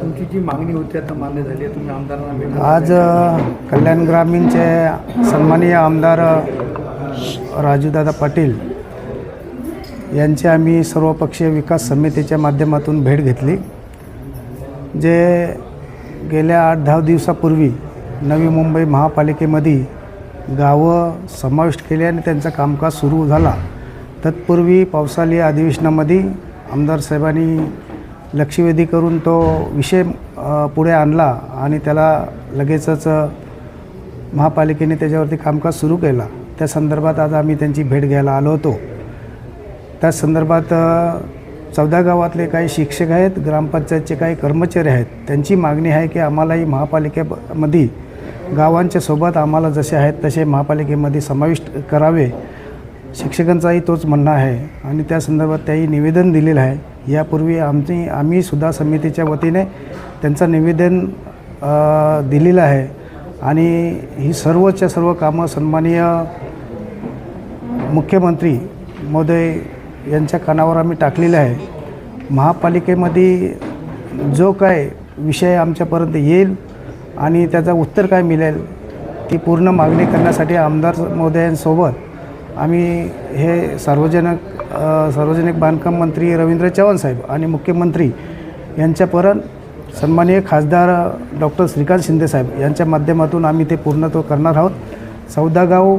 तुमची जी मागणी होती आता मान्य झाली आहे तुम्ही आमदारांना आज कल्याण ग्रामीणचे सन्माननीय आमदार राजूदादा पाटील यांची आम्ही सर्वपक्षीय विकास समितीच्या माध्यमातून भेट घेतली जे गेल्या आठ दहा दिवसापूर्वी नवी मुंबई महापालिकेमध्ये गावं समाविष्ट केली आणि त्यांचं कामकाज सुरू झाला. तत्पूर्वी पावसाळी अधिवेशनामध्ये आमदार साहेबांनी लक्षवेधी करून तो विषय पुढे आणला आणि त्याला लगेचच महापालिकेने त्याच्यावरती कामकाज सुरू केला. त्या संदर्भात आज आम्ही त्यांची भेट घ्यायला आलो होतो. त्या संदर्भात चौदा गावातले काही शिक्षक आहेत ग्रामपंचायतचे काही कर्मचारी आहेत. त्यांची मागणी आहे की आम्हालाही महापालिकेमध्ये गावांच्या सोबत आम्हाला जसे आहेत तसे महापालिकेमध्ये समाविष्ट करावे. शिक्षकांचाही तोच म्हणणं आहे. आणि त्या संदर्भात त्याही निवेदन दिलेलं आहे. यापूर्वी आमची आम्ही सुद्धा समितीच्या वतीने त्यांचं निवेदन दिलेलं आहे. आणि ही सर्वच्या सर्व कामं सन्माननीय मुख्यमंत्री महोदय यांच्या कानावर आम्ही टाकलेलं आहे. महापालिकेमध्ये जो काय विषय आमच्यापर्यंत येईल आणि त्याचं उत्तर काय मिळेल ती पूर्ण मागणी करण्यासाठी आमदार महोदयांसोबत आम्ही हे सार्वजनिक सार्वजनिक बांधकाम मंत्री रवींद्र चव्हाण साहेब आणि मुख्यमंत्री यांच्यापर्यंत सन्माननीय खासदार डॉक्टर श्रीकांत शिंदेसाहेब यांच्या माध्यमातून आम्ही ते पूर्णत्व करणार आहोत. सौदागाव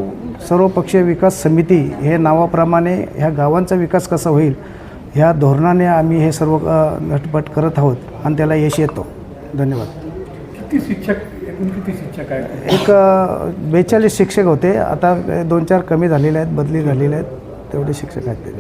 सर्वपक्षीय विकास समिती हे नावाप्रमाणे ह्या गावांचा विकास कसा होईल ह्या धोरणाने आम्ही हे सर्व नटपट करत आहोत आणि त्याला यश येतो. धन्यवाद. किती शिक्षक किती शिक्षक आहेत? एक बेचाळीस शिक्षक होते. आता दोन चार कमी झालेले आहेत बदली झालेले आहेत. तेवढे शिक्षक आहेत. ते